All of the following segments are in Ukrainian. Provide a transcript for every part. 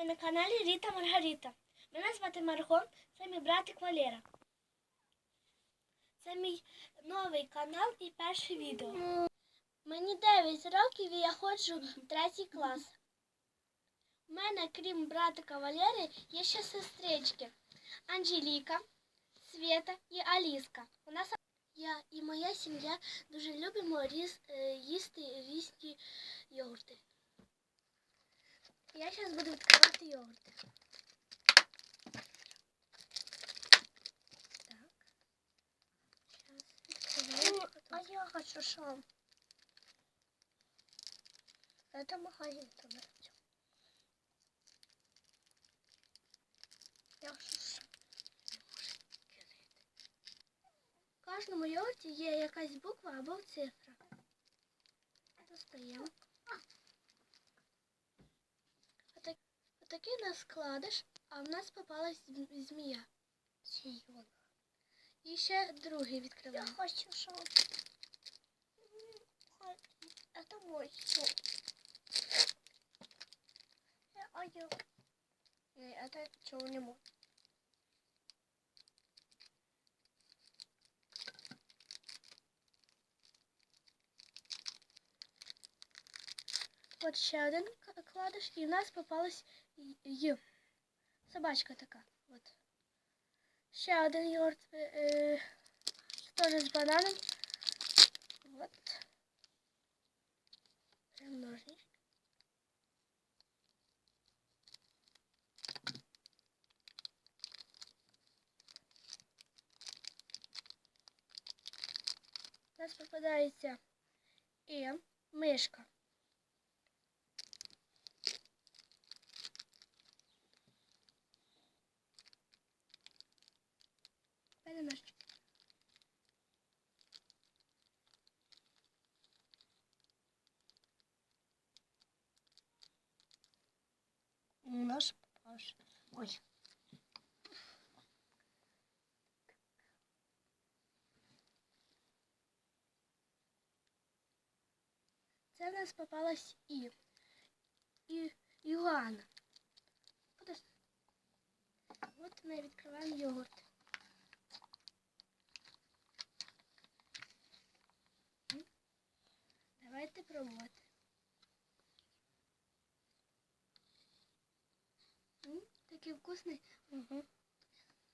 Ви на каналі Ріта Маргарита. Мене звати Марго, це мій братик Валера. Це мій новий канал і перше відео. Мені 9 років і я ходжу в третій клас. У мене, крім братика Валери, є ще сестрички Анжеліка, Свєта і Аліска. У нас я і моя сім'я дуже любимо різ, їсти різні йогурти. Я зараз буду відкривати йогурти. Так. Сейчас. А я хочу сам. Это магазин там. Я хочу. В кожному йогурті є якась буква або цифра. Достаємо. Отакий у нас складиш, а в нас попалась зм- змія. Зміюнок. І ще другий відкриваємо. Я хочу сам. Это мой. А я... Не, это чего не мой. От ще один кладеш, і в нас попалась Й. Собачка така. От. Ще один йогурт е, е, теж з бананом. От. Прям ножнички. У нас попадається і мишка. Це в нас попалась і. І. Подожди. От ми відкриваємо йогурт. Давайте пробувати. Такий вкусний Угу.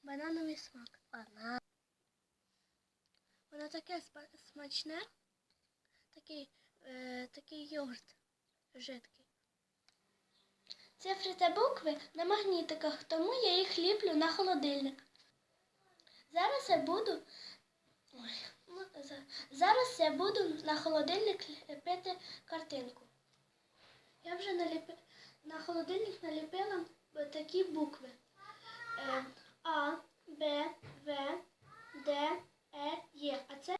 банановий смак. Банан. Воно таке смачне, такий, е, такий йогурт жидкий. Цифри та букви на магнітиках, тому я їх ліплю на холодильник. Зараз я буду. Ой, ну, зараз я буду на холодильник ліпити картинку. Я вже наліпи... на холодильник наліпила такі букви. Е, А, Б, В, Д, Е, Є. А це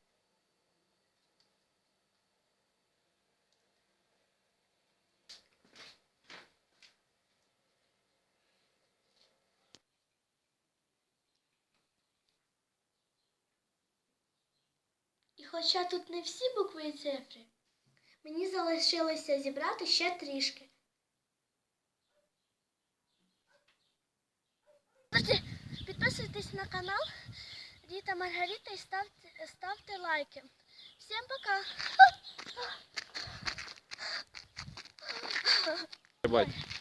І хоча тут не всі букви і цифри, мені залишилося зібрати ще трішки. Підписуйтесь на канал Ріта Маргарита і ставте, ставте лайки. Всім пока! Бать.